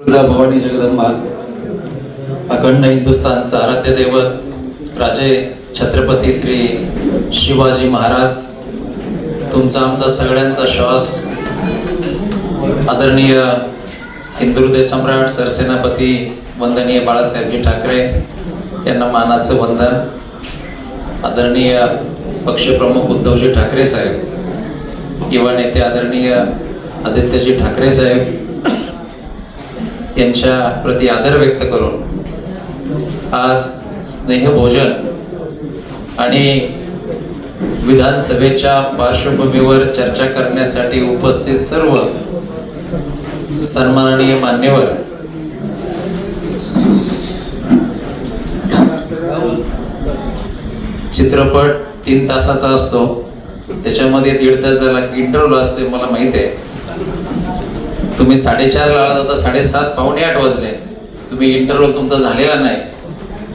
भवानी जगदंबा अखंड हिंदुस्थानचा आराध्य दैवत राजे छत्रपती श्री शिवाजी महाराज तुमचा आमचा सगळ्यांचा श्वास आदरणीय हिंदू सम्राट सरसेनापती वंदनीय बाळासाहेबजी ठाकरे यांना मानाचं वंदन आदरणीय पक्षप्रमुख उद्धवजी ठाकरे साहेब युवा नेते आदरणीय आदित्यजी ठाकरे साहेब यांच्या प्रति आदर व्यक्त करून आज स्नेहभोजन आणि विधानसभेच्या पार्श्वभूमीवर चर्चा करण्यासाठी उपस्थित सर्व सन्माननीय मान्यवर चित्रपट तीन तासाचा असतो. त्याच्यामध्ये दीड तास झाला इंटरव्ह्यू असते मला माहिती आहे. तुम्ही साडेचारला आला आता साडेसात पावणे आठ वाजले. तुम्ही इंटरव्ह्यू तुमचा झालेला नाही.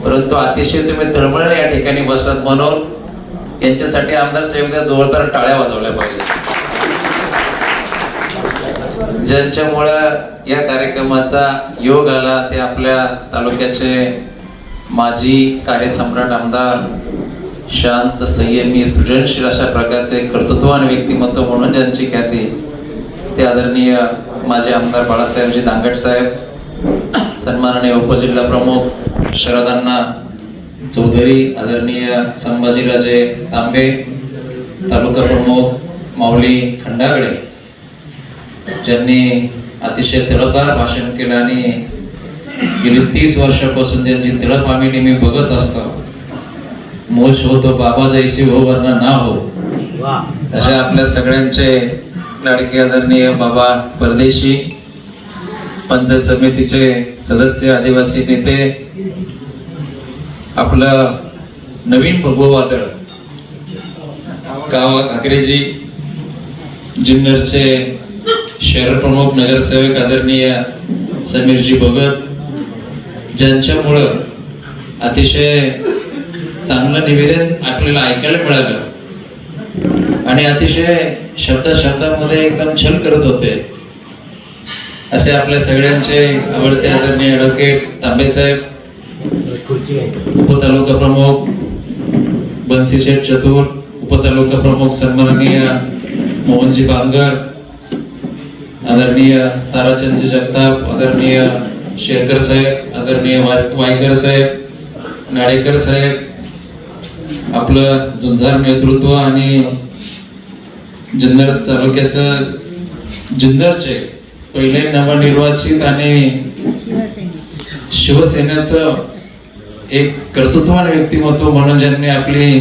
परंतु अतिशय तुम्ही तळमळले या ठिकाणी बसलात म्हणून यांच्यासाठी आमदार साहेब जोरदार टाळ्या वाजवल्या पाहिजे ज्यांच्यामुळं या कार्यक्रमाचा योग आला ते आपल्या तालुक्याचे माजी कार्यसम्राट आमदार शांत संयमी सृजनशील अशा प्रकारचे कर्तृत्वान व्यक्तिमत्व म्हणून ज्यांची ख्याती ते आदरणीय माझे आमदार बाळासाहेबजी दांगट साहेब सन्माननीय उपजिल्हा प्रमुख शरदांना चौधरी आदरणीय संभाजीराजे तांबे तालुका प्रमुख माऊली खंडागडे ज्यांनी अतिशय तळपार भाषण केलं आणि गेली तीस वर्षापासून त्यांची तळप आम्ही नेहमी बघत असतो. मूल होतो बाबा जैसी हो वरना ना हो. अशा आपल्या सगळ्यांचे लाडके आदरणीय बाबा परदेशी पंचायत समितीचे सदस्य आदिवासी नेते आपलं नवीन भगव वादळ गावा घागरेजी जुन्नरचे शहर प्रमुख नगरसेवक आदरणीय समीरजी भगत ज्यांच्यामुळं अतिशय चांगलं निवेदन आपल्याला ऐकायला मिळालं आणि अतिशय शब्द शब्दामध्ये एकदम छल करत होते. असे आपल्या सगळ्यांचे आवडते आदरणीय ॲडव्होकेट तांबेसाहेब उपतालुका प्रमुख बन्सीशेठ चतुर उपतालुका प्रमुख सन्माननीय मोहनजी बांगर आदरणीय ताराचंद जगताप आदरणीय शेरकर साहेब आदरणीय वायकर साहेब नाडेकर साहेब आपलं झुंजार नेतृत्व आणि जुन्नर तालुक्याचं जुन्नरचे पहिले नवनिर्वाचित आणि शिवसेनेचं एक कर्तृत्वान व्यक्तिमत्व म्हणून ज्यांनी आपली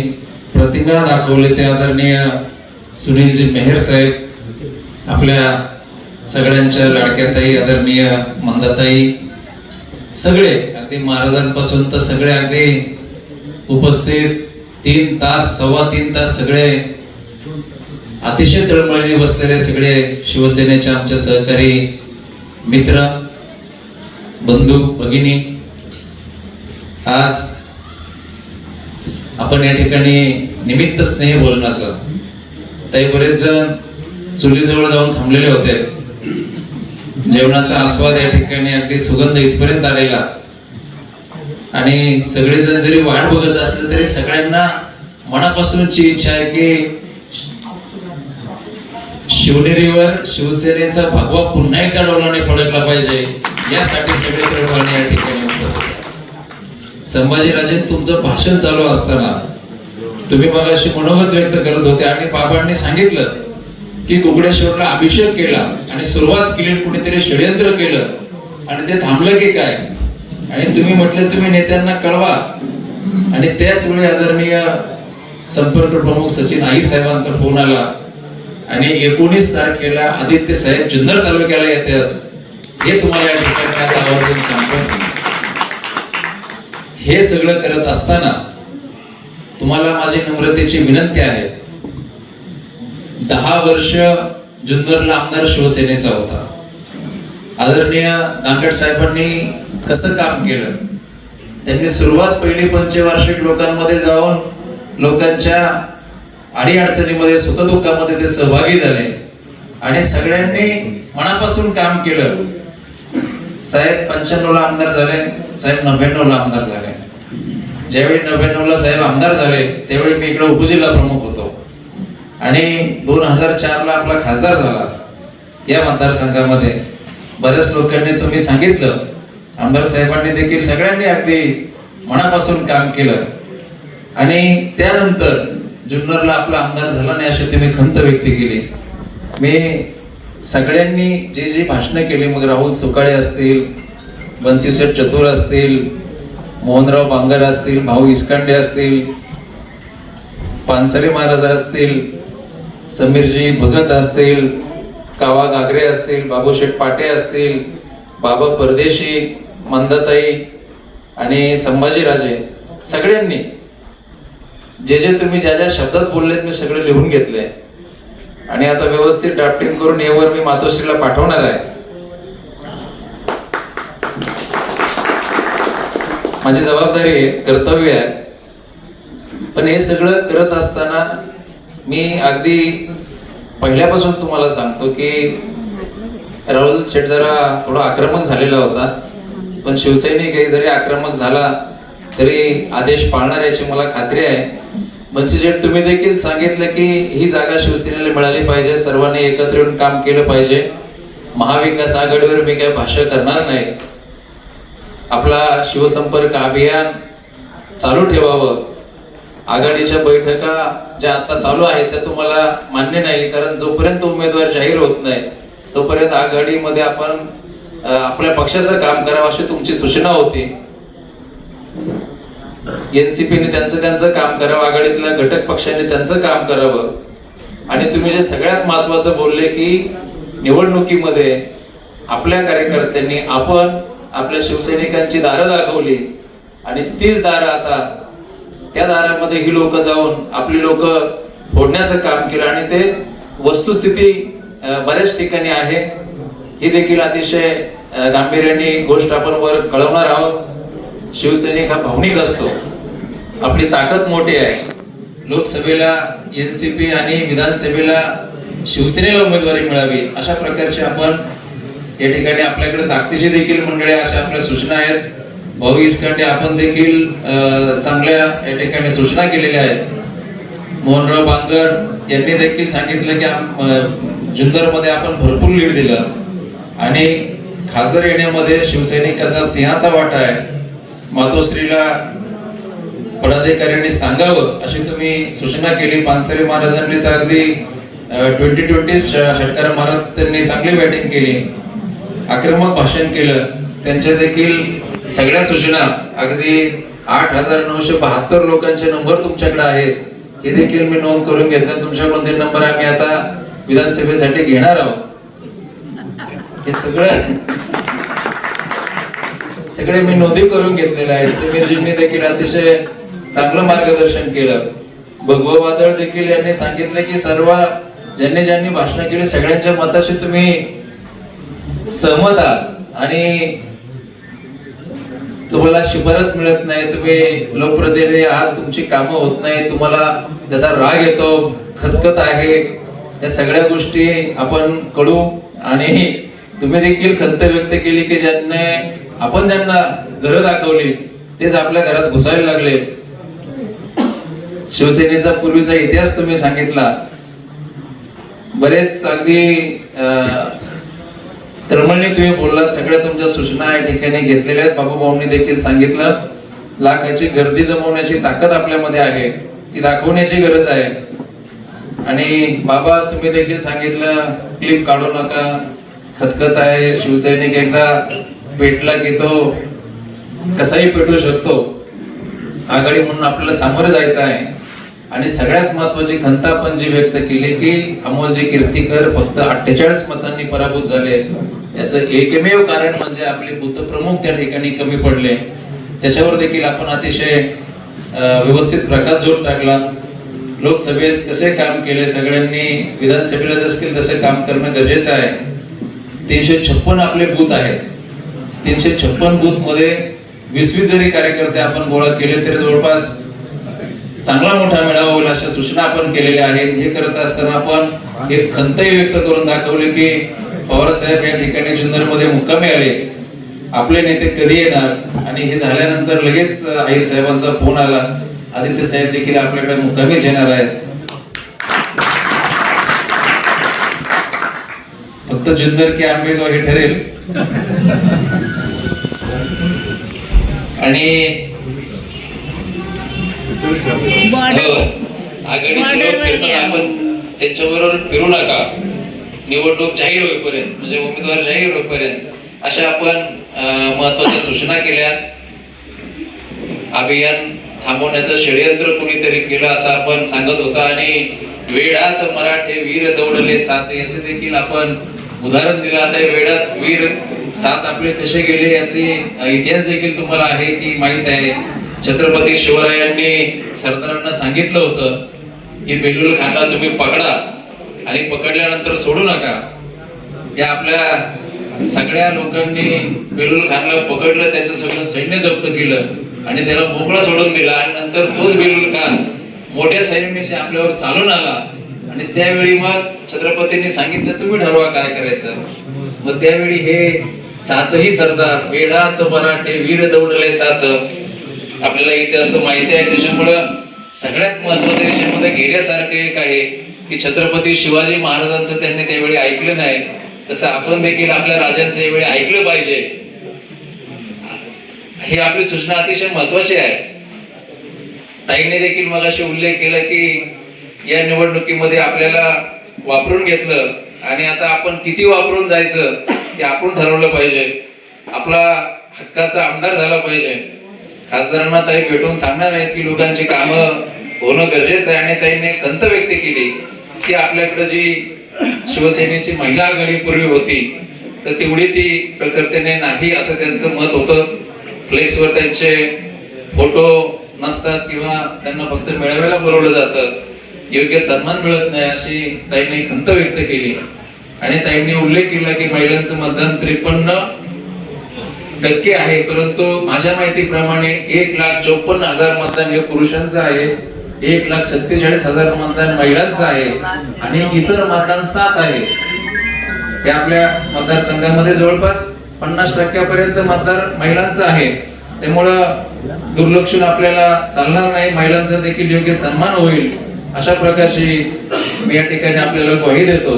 प्रतिभा दाखवली ते आदरणीय सुनीलजी मेहर साहेब आपल्या सगळ्यांच्या लाडक्याताई आदरणीय मंदाताई सगळे अगदी महाराजांपासून तर सगळे अगदी उपस्थित तीन तास सव्वा तीन तास सगळे अतिशय तळमळीने बसलेले सगळे शिवसेनेचे आमचे सहकारी मित्र बंधू भगिनी आज आपण या ठिकाणी निमित्त स्नेह भोजनाचं ताई बरेच जण चुलीजवळ जाऊन थांबलेले होते. जेवणाचा आस्वाद या ठिकाणी अगदी सुगंध इथपर्यंत आलेला. आणि सगळेजण जरी वाट बघत असले तरी सगळ्यांना मनापासूनची इच्छा आहे की शिवनेरीवर शिवसेनेचा भगवा पुन्हा एकदा डोलाने फडकला पाहिजे यासाठी सगळे तळमळणे या ठिकाणी उपस्थित संभाजीराजे तुमचं भाषण चालू असताना तुम्ही मग अशी मनोगत व्यक्त करत होते आणि बाबांनी सांगितलं की कुकडेश्वरला अभिषेक केला आणि सुरुवात केली कुणीतरी षडयंत्र केलं आणि ते थांबलं की काय? आणि तुम्ही म्हटलं तुम्ही नेत्यांना कळवा. आणि त्याच वेळी आदरणीय संपर्क प्रमुख सचिन आई साहेबांचा फोन आला. आणि एकोणीस तारखेला आदित्य साहेब जुन्नर तालुक्याला येतात. हे तुम्हाला या ठिकाणी आवर्जून सांगतो. हे सगळं करत असताना तुम्हाला माझी नम्रतेची विनंती आहे. दहा वर्ष जुन्नरला आमदार शिवसेनेचा होता. आदरणीय दांगट साहेबांनी कसं काम केलं? त्यांनी सुरुवात पहिली पंचवार्षिक लोकांमध्ये जाऊन लोकांच्या अडीअडचणीमध्ये सुखदुःखामध्ये ते सहभागी झाले. आणि सगळ्यांनी मनापासून काम केलं. साहेब पंच्याण्णवला आमदार झाले साहेब नव्याण्णवला आमदार झाले. ज्यावेळी नव्याण्णवला साहेब आमदार झाले त्यावेळी मी इकडे उपजिल्हा प्रमुख होतो. आणि दोन हजार चारला आपला खासदार झाला या मतदारसंघामध्ये. बऱ्याच लोकांनी तुम्ही सांगितलं. आमदार साहेबांनी देखील सगळ्यांनी अगदी मनापासून काम केलं. आणि त्यानंतर जुन्नरला आपला आमदार झाला नाही अशी मी खंत व्यक्त केली. मी सगळ्यांनी जे जे भाषणं केली मग राहुल सुकाळे असतील बन्सीशेठ चतुर असतील मोहनराव बांगर असतील भाऊ इस्कांडे असतील पानसरे महाराज असतील समीरजी भगत असतील कावा गागरे असतील बाबूशेठ पाटे असतील बाबा परदेशी मंदताई आणि संभाजीराजे सगळ्यांनी जे जे तुम्ही ज्या ज्या शब्दात बोललेत मी सगळे लिहून घेतले. आणि आता व्यवस्थित ड्राफ्टिंग करून यावर मी मातोश्रीला पाठवणार आहे. माझी जबाबदारी आहे कर्तव्य आहे. पण हे सगळं करत असताना मी अगदी पहिल्यापासून तुम्हाला सांगतो की राहुल शेठ जरा थोडा आक्रमक झालेला होता. पण शिवसैनिक हे जरी आक्रमक झाला तरी आदेश पाळणार याची मला खात्री आहे. म्हणजे मनसी तुम्ही देखील सांगितलं की ही जागा शिवसेनेला मिळाली पाहिजे सर्वांनी एकत्र येऊन काम केलं पाहिजे. महाविकास आघाडीवर मी काही भाष्य करणार नाही. आपला शिवसंपर्क अभियान चालू ठेवावं. आघाडीच्या बैठका ज्या आता चालू आहेत त्या तुम्हाला मान्य नाही कारण जोपर्यंत उमेदवार जाहीर होत नाही तोपर्यंत आघाडीमध्ये आपण आपल्या पक्षाचं काम करावं अशी तुमची सूचना होती. एनसीपीने त्यांचं त्यांचं काम करावं आघाडीतल्या घटक पक्षांनी त्यांचं काम करावं. आणि तुम्ही जे सगळ्यात महत्वाचं बोलले की निवडणुकीमध्ये आपल्या कार्यकर्त्यांनी आपण आपल्या शिवसैनिकांची दारं दाखवली आणि तीच दारं आता त्या दारामध्ये ही लोक जाऊन आपली लोक फोडण्याचं काम केलं आणि ते वस्तुस्थिती बऱ्याच ठिकाणी आहे. ही देखील अतिशय गांभीर्याने गोष्ट आपण वर कळवणार आहोत. शिवसैनिक हा भावनिक असतो. आपली ताकद मोठी आहे. लोकसभेला एनसीपी आणि विधानसभेला शिवसेनेला उमेदवारी मिळावी अशा प्रकारचे आपण या ठिकाणी आपल्याकडे ताकदीची देखील मंडळी अशा आपल्या सूचना आहेत. भाऊ इसकांडे आपण देखील चांगल्या या ठिकाणी सूचना केलेल्या आहेत. मोहनराव बांगर यांनी देखील सांगितलं की जुंदरमध्ये जुन्नरमध्ये आपण भरपूर लीड दिलं. आणि खासदार येण्यामध्ये शिवसैनिकाचा सिंहाचा वाटा आहे. मातोश्रीला पदाधिकाऱ्यांनी सांगावं अशी तुम्ही सूचना केली. पानसरे महाराजांनी तर अगदी ट्वेंटी ट्वेंटी षटकार मारत त्यांनी चांगली बॅटिंग केली. आक्रमक भाषण केलं. त्यांच्या देखील सगळ्या सूचना अगदी आठ हजार नऊशे बहात्तर लोकांचे नंबर तुमच्याकडे आहेत. हे देखील मी नोंद करून घेतलं. तुमच्याकडून ते नंबर आम्ही आता विधानसभेसाठी घेणार आहोत. हे सगळं सगळे मी नोंदी करून घेतलेले आहेत. समीरजींनी देखील अतिशय चांगलं मार्गदर्शन केलं. भगव वादळ देखील यांनी सांगितलं की सर्व ज्यांनी ज्यांनी भाषण केली सगळ्यांच्या मताशी तुम्ही सहमत आहात. आणि तुम्हाला शिफारस मिळत नाही तुम्ही लोकप्रतिनिधी आहात तुमची कामं होत नाही तुम्हाला त्याचा राग येतो खतखत आहे. या सगळ्या गोष्टी आपण कळू. आणि तुम्ही देखील खंत व्यक्त केली की ज्यांनी आपण ज्यांना घरं दाखवली तेच आपल्या घरात घुसायला लागले. शिवसेनेचा पूर्वीचा इतिहास तुम्ही सांगितला. बरेच अगदी तळमळणी तुम्ही बोललात सगळ्या तुमच्या सूचना या ठिकाणी घेतलेल्या आहेत. बाबू भाऊंनी देखील सांगितलं लाखाची गर्दी जमवण्याची ताकद आपल्यामध्ये आहे ती दाखवण्याची गरज आहे. आणि बाबा तुम्ही देखील सांगितलं क्लिप काढू नका खतखत आहे शिवसैनिक एकदा पेटला की तो कसाही पेटू शकतो. आघाडी म्हणून आपल्याला सामोरं जायचं आहे. आणि सगळ्यात महत्वाची खंत आपण जी व्यक्त केली की अमोलजी कीर्तीकर फक्त अठ्ठेचाळीस मतांनी पराभूत झाले. याचं एकमेव कारण म्हणजे आपले बुद्धप्रमुख त्या ठिकाणी कमी पडले. त्याच्यावर देखील आपण अतिशय व्यवस्थित प्रकाश जोड टाकला. लोकसभेत कसे काम केले सगळ्यांनी विधानसभेला देखील तसे काम करणं गरजेचं आहे. तीनशे छप्पन आपले बूथ आहेत. तीनशे छप्पन बूथमध्ये वीस वीस जरी कार्यकर्ते आपण गोळा केले तरी जवळपास चांगला मोठा मेळावा होईल अशा सूचना आपण केलेल्या आहेत. हे करत असताना आपण एक खंतही व्यक्त करून दाखवले की पवार साहेब या ठिकाणी जुन्नरमध्ये मुक्कामी आले. आपले नेते कधी येणार? आणि हे झाल्यानंतर लगेच आईर साहेबांचा फोन आला. आदित्य साहेब देखील आपल्याकडे मुक्कामीच येणार आहेत. फक्त जुन्नर की आंबेगाव हे ठरेल. आणि हो, आघाडीचे फिरताना आपण त्यांच्याबरोबर फिरू नका. निवडणूक जाहीर होईपर्यंत म्हणजे उमेदवार जाहीर होईपर्यंत अशा आपण महत्त्वाच्या सूचना केल्या. अभियान थांबवण्याचं षडयंत्र कुणीतरी केलं असं आपण सांगत होता. आणि वेळात मराठे वीर दौडले साथ याचे देखील आपण उदाहरण दिलं आता वेळात वीर सात आपले कसे गेले याचे इतिहास देखील तुम्हाला आहे की माहीत आहे. छत्रपती शिवरायांनी सरदारांना सांगितलं होतं की बेलुल खानला तुम्ही पकडा आणि पकडल्यानंतर सोडू नका. या आपल्या सगळ्या लोकांनी बेलुल खानला पकडलं त्याचं सगळं सैन्य जप्त केलं आणि त्याला मोकळा सोडून दिला आणि नंतर तोच बेलुल खान मोठ्या सैन्याशी आपल्यावर चालून आला. आणि त्यावेळी मग छत्रपतींनी सांगितलं तुम्ही ठरवा काय करायचं. मग त्यावेळी हे सातही सरदार वेडात मराठे वीर दौडले सात. आपल्याला इतिहास तर माहिती आहे त्याच्यामुळं सगळ्यात महत्त्वाच्या याच्यामध्ये घेण्यासारखं एक आहे की छत्रपती शिवाजी महाराजांचं त्यांनी त्यावेळी ऐकलं नाही. तसं आपण देखील आपल्या राजांचं यावेळी ऐकलं पाहिजे. ही आपली सूचना अतिशय महत्वाची आहे. ताईने देखील मगाशी उल्लेख केला की या निवडणुकीमध्ये आपल्याला वापरून घेतलं आणि आता आपण किती वापरून जायचं हे आपण ठरवलं पाहिजे. आपला हक्काचा आमदार झाला पाहिजे. खासदारांना ताई भेटून सांगणार आहेत की लोकांची कामं होणं गरजेचं आहे आणि ताईने खंत व्यक्त केली की आपल्याकडे जी शिवसेनेची महिला आघाडी पूर्वी होती तर तेवढी ती प्रखरतेने नाही असं त्यांचं मत होतं. फ्लेक्सवर त्यांचे फोटो नसतात किंवा त्यांना फक्त मेळाव्याला बोलवलं जातं. योग्य सन्मान मिळत नाही अशी ताईंनी खंत व्यक्त केली. आणि ताईंनी उल्लेख केला की महिलांचं मतदान त्रेपन्न टक्के आहे परंतु माझ्या माहितीप्रमाणे एक लाख चोपन्न हजार मतदान हे पुरुषांचं आहे एक लाख सत्तेचाळीस हजार मतदान महिलांचं आहे आणि इतर मतदान सात आहे. हे आपल्या मतदारसंघामध्ये जवळपास पन्नास टक्क्यापर्यंत मतदार महिलांचं आहे. त्यामुळं दुर्लक्षून आपल्याला चालणार नाही महिलांचा देखील योग्य सन्मान होईल. अशा प्रकारची मी या ठिकाणी आपल्याला ग्वाही देतो.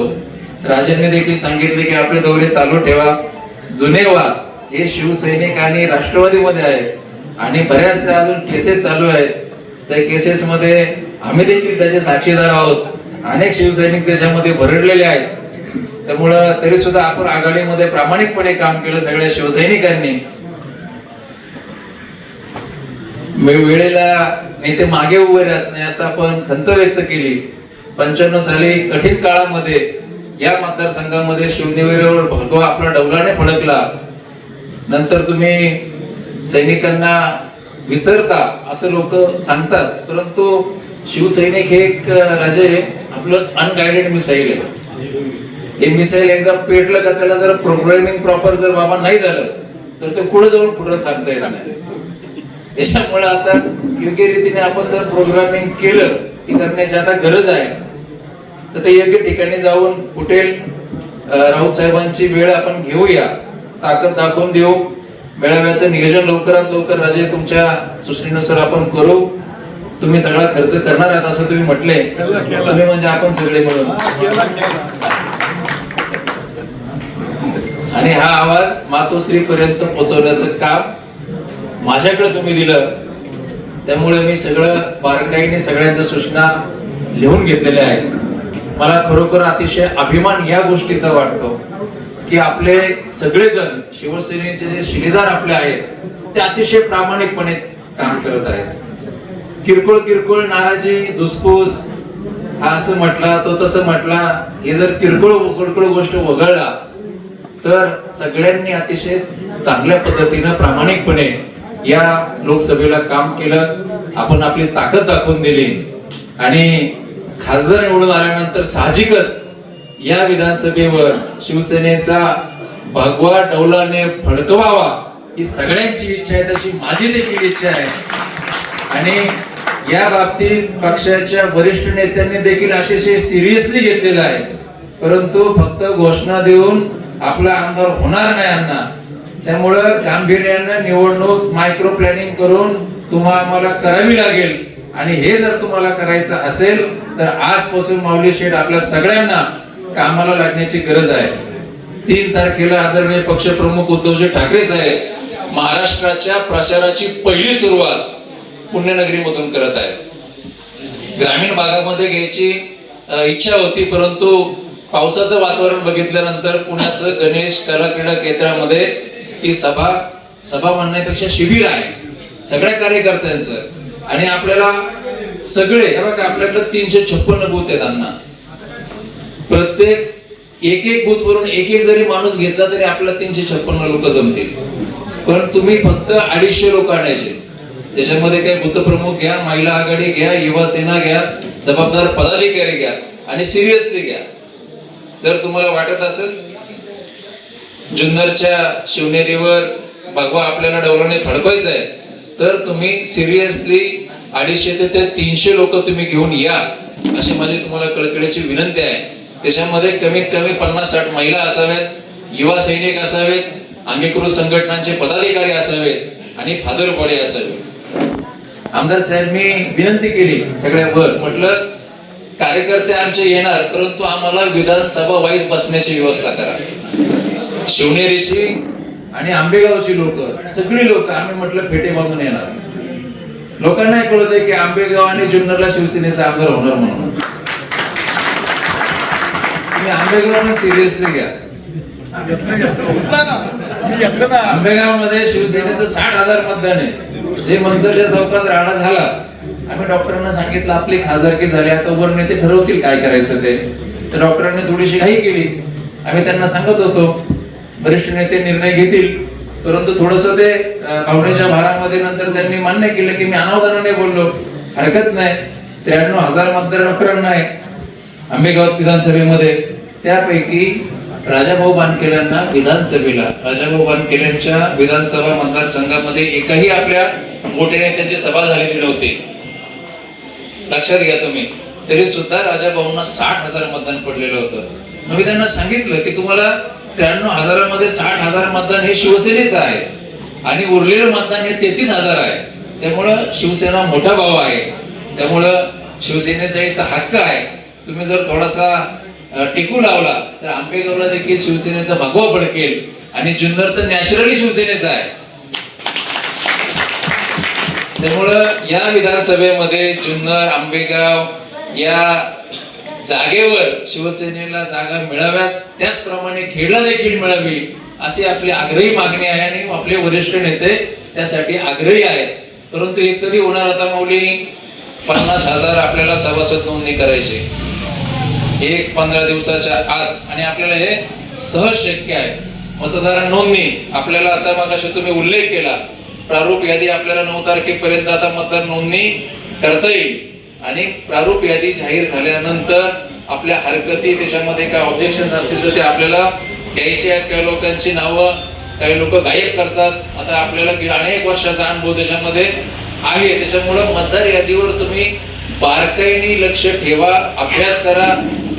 राजांनी देखील सांगितले की आपले दौरे चालू ठेवा. जुने वाद हे शिवसैनिक आणि राष्ट्रवादीमध्ये आहेत आणि बऱ्याच त्या अजून केसेस चालू आहेत. त्या केसेसमध्ये आम्ही देखील त्याचे साक्षीदार आहोत. अनेक शिवसैनिक त्याच्यामध्ये भरडलेले आहेत. त्यामुळं तरी सुद्धा आपण आघाडीमध्ये प्रामाणिकपणे काम केलं सगळ्या शिवसैनिकांनी. वेळेला नेते मागे उभे राहत नाही असं आपण खंत व्यक्त केली. पंच्याण्णव साली कठीण काळामध्ये या मतदारसंघामध्ये शिवनेरीवर भगवा आपला डौलाने फडकला. नंतर तुम्ही सैनिकांना विसरता असं लोक सांगतात. परंतु शिवसैनिक हे एक राजे आपलं अनगायडेड मिसाईल आहे. हे मिसाईल एकदा पेटलं का त्याला जर प्रोग्रामिंग प्रॉपर जर बाबा नाही झालं तर ते कुठं जाऊन पुढे सांगता येणार नाही. त्याच्यामुळे आता योग्य रीतीने आपण जर प्रोग्रामिंग केलं ती करण्याची आता गरज आहे. तर ते योग्य ठिकाणी जाऊन फुटेल राऊत साहेबांची वेळ आपण घेऊया. ताकद दाखवून देऊ. मेळाव्याचं नियोजन लवकरात लवकर राजे तुमच्या सूचनेनुसार आपण करू. तुम्ही सगळा खर्च करणार आहात असं तुम्ही म्हटले. तुम्ही म्हणजे आपण सगळे मिळून. आणि हा आवाज मातोश्री पर्यंत पोहोचवण्याचं काम माझ्याकडे तुम्ही दिलं. त्यामुळे मी सगळं बारकाईने सगळ्यांच्या सूचना लिहून घेतलेल्या आहेत. मला खरोखर अतिशय अभिमान या गोष्टीचा वाटतो की आपले सगळेजण शिवसेनेचे जे शिलेदार आपले आहेत ते अतिशय प्रामाणिकपणे काम करत आहेत. किरकोळ किरकोळ नाराजी दुसपूस हा असं म्हटला तो तसं म्हटला हे जर किरकोळ किरकोळ गोष्ट वगळला तर सगळ्यांनी अतिशय चांगल्या पद्धतीनं प्रामाणिकपणे या लोकसभेला काम केलं आपण आपली ताकद दाखवून दिली. आणि खासदार निवडून आल्यानंतर साहजिकच या विधानसभेवर शिवसेनेचा भगवा डौलाने फडकवावा ही सगळ्यांची इच्छा आहे तशी माझी देखील इच्छा आहे. आणि या बाबतीत पक्षाच्या वरिष्ठ नेत्यांनी देखील अतिशय सिरियसली घेतलेलं आहे. परंतु फक्त घोषणा देऊन आपला आमदार होणार नाही अण्णा. त्यामुळं गांभीर्यानं निवडणूक मायक्रो प्लॅनिंग करून तुम्हाला करावी लागेल. आणि हे जर तुम्हाला करायचं असेल तर आजपासून माऊली शेठ आपल्या सगळ्यांना कामाला लागण्याची गरज आहे. तीन तारखेला आदरणीय पक्षप्रमुख उद्धवजी ठाकरे साहेब महाराष्ट्राच्या प्रचाराची पहिली सुरुवात पुण्यनगरीमधून करत आहेत. ग्रामीण भागामध्ये घ्यायची इच्छा होती परंतु पावसाचं वातावरण बघितल्यानंतर पुण्याचं गणेश कला क्रीडा केंद्रामध्ये ती सभा सभा म्हणण्यापेक्षा शिबिर आहे. सगळ्या कार्यकर्त्यांचं. आणि आपल्याला सगळे बघा आपल्याकडे तीनशे छप्पन्न बूथ आहेत अण्णा. प्रत्येक एक एक बूथ वरून एक एक जरी माणूस घेतला तरी आपल्याला तीनशे छप्पन्न लोक जमतील. पण तुम्ही फक्त अडीचशे लोक आणायचे. त्याच्यामध्ये काही बुद्धप्रमुख घ्या महिला आघाडी घ्या युवा सेना घ्या जबाबदार पदाधिकारी घ्या आणि सिरियसली घ्या. जर तुम्हाला वाटत असेल जुन्नरच्या शिवनेरीवर भगवा आपल्याला डवलाने फडकवायचं आहे. तर तुम्ही सिरियसली अडीचशे ते ते तीनशे लोक तुम्ही घेऊन या अशी माझी तुम्हाला कळकळीची विनंती आहे. त्याच्यामध्ये कमीत कमी पन्नास साठ महिला असाव्यात युवा सैनिक असावेत अंगीकृत संघटनांचे पदाधिकारी असावेत आणि फादरपडे असावे आमदार साहेब मी विनंती केली सगळ्यावर. म्हटलं कार्यकर्ते आमचे येणार परंतु आम्हाला विधानसभा वाईज बसण्याची व्यवस्था करा. शिवनेरीची आणि आंबेगावची लोक सगळी लोक आम्ही म्हटलं फेटे बांधून येणार. लोकांना कळत आहे की आंबेगाव आणि जुन्नरला शिवसेनेचा आमदार होणार म्हणून. तुम्ही आंबेगाव सिरियसली घ्या. आंबेगावमध्ये शिवसेनेचं साठ हजार मतदान आहे. जे मंचरच्या चौकात राडा झाला आम्ही डॉक्टरांना सांगितलं आपली खासदारकी झाली आता वर नेते ठरवतील काय करायचं ते. तर डॉक्टरांनी थोडीशी घाई केली. आम्ही त्यांना सांगत होतो वरिष्ठ नेते निर्णय घेतील परंतु थोडस ते भावनेच्या भारामध्ये नंतर त्यांनी मान्य केलं की मी अनावधानाने बोललो. हरकत नाही. त्र्याण्णव हजार मतदार डॉक्टरांना आहे. आंबेगावात विधानसभेमध्ये. त्यापैकी राजाभाऊ बानकेल्यांना विधानसभेला राजाभाऊ बानकेल्यांच्या विधानसभा मतदारसंघामध्ये एकही आपल्या मोठ्या नेत्यांची सभा झालेली नव्हती. लक्षात घ्या तुम्ही. तरी सुद्धा राजाभाऊंना साठ हजार मतदान पडलेलं होतं. मग मी त्यांना सांगितलं की तुम्हाला त्र्याण्णव हजारामध्ये साठ हजार मतदान हे शिवसेनेचं आहे. आणि उरलेलं मतदान हे तेहतीस हजार आहे. त्यामुळं शिवसेना मोठा भाव आहे. त्यामुळं शिवसेनेचा एक हक्क आहे. तुम्ही जर थोडासा टिकू लावला तर आंबेगावला देखील शिवसेनेचा भगवा भडकेल. आणि जुन्नर तर नॅचरली शिवसेनेचा आहे. त्यामुळं या विधानसभेमध्ये जुन्नर आंबेगाव या जागेवर शिवसेनेला जागा मिळाव्यात त्याचप्रमाणे खेडला देखील मिळावी अशी आपली आग्रही मागणी आहे आणि आपले वरिष्ठ नेते त्यासाठी आग्रही आहेत. परंतु हे कधी होणार आता मौली? पन्नास हजार आपल्याला सभासद नोंदणी करायची. एक पंधरा दिवसाच्या आत. आणि आपल्याला हे सहज शक्य आहे. मतदार नोंदणी. आपल्याला आता मग तुम्ही उल्लेख केला. प्रारूप यादी आपल्याला नऊ तारखेपर्यंत आता मतदार नोंदणी करता येईल. आणि प्रारूप यादी जाहीर झाल्यानंतर आपल्या हरकती त्याच्यामध्ये काय ऑब्जेक्शन असतील तर ते आपल्याला द्यायचे आहेत. काही लोकांची नावं काही लोक गायब करतात. आता आपल्याला अनेक वर्षाचा अनुभव त्याच्यामध्ये आहे. त्याच्यामुळं मतदार यादीवर तुम्ही बारकाईने लक्ष ठेवा अभ्यास करा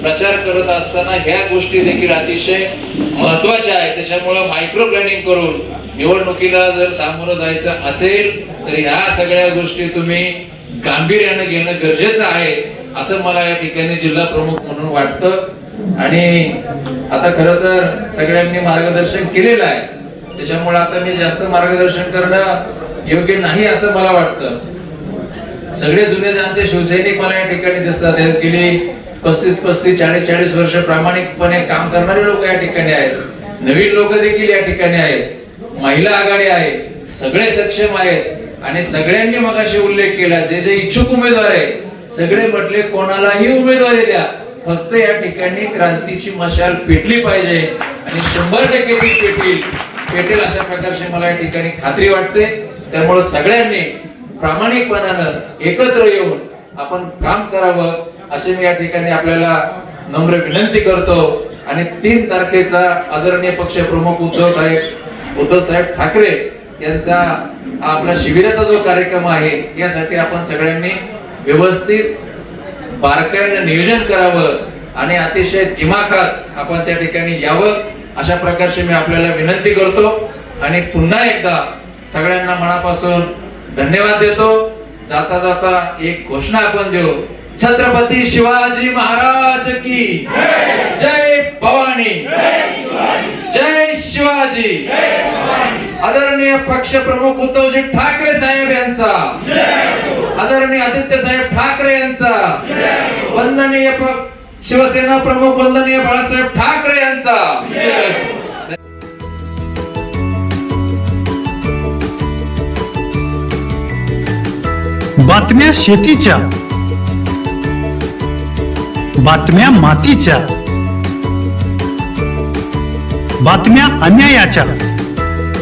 प्रचार करत असताना ह्या गोष्टी देखील अतिशय महत्त्वाच्या आहेत. त्याच्यामुळं मायक्रो प्लॅनिंग करून निवडणुकीला जर सामोरं जायचं असेल तर ह्या सगळ्या गोष्टी तुम्ही गांभीर्यानं घेणं गरजेचं आहे असं मला या ठिकाणी जिल्हा प्रमुख म्हणून वाटतं. आणि आता खरं तर सगळ्यांनी मार्गदर्शन केलेलं आहे. त्याच्यामुळे आता मी जास्त मार्गदर्शन करणं योग्य नाही असं मला वाटतं. सगळे जुने जाणते शिवसैनिक मला या ठिकाणी दिसतात. गेली पस्तीस पस्तीस चाळीस चाळीस वर्ष प्रामाणिकपणे काम करणारे लोक या ठिकाणी आहेत. नवीन लोक देखील या ठिकाणी आहेत. महिला आघाडी आहे. सगळे सक्षम आहेत. आणि सगळ्यांनी मगाशी उल्लेख केला जे जे इच्छुक उमेदवार आहे सगळे म्हटले कोणालाही उमेदवारी द्या. फक्त या ठिकाणी क्रांतीची मशाल पेटली पाहिजे आणि शंभर टक्के ती पेटील पेटेल अशा प्रकारची मला या ठिकाणी खात्री वाटते. त्यामुळे सगळ्यांनी प्रामाणिकपणानं एकत्र येऊन आपण काम करावं असे मी या ठिकाणी आपल्याला नम्र विनंती करतो. आणि तीन तारखेचा आदरणीय पक्ष प्रमुख उद्धव साहेब उद्धव साहेब ठाकरे यांचा आपला शिबिराचा जो कार्यक्रम आहे यासाठी आपण सगळ्यांनी व्यवस्थित बारकाईनं नियोजन करावं आणि अतिशय दिमाखात आपण त्या ठिकाणी यावं अशा प्रकारची मी आपल्याला विनंती करतो. आणि पुन्हा एकदा सगळ्यांना मनापासून धन्यवाद देतो. जाता जाता एक घोषणा आपण देऊ. छत्रपती शिवाजी महाराज की जय. भवानी. जय शिवाजी. आदरणीय पक्ष प्रमुख उद्धवजी ठाकरे साहेब यांचा. आदरणीय आदित्य साहेब ठाकरे यांचा. वंदनीय शिवसेना प्रमुख वंदनीय बाळासाहेब ठाकरे यांचा. बातम्या शेतीच्या. बातम्या मातीच्या. बातम्या अन्यायाच्या.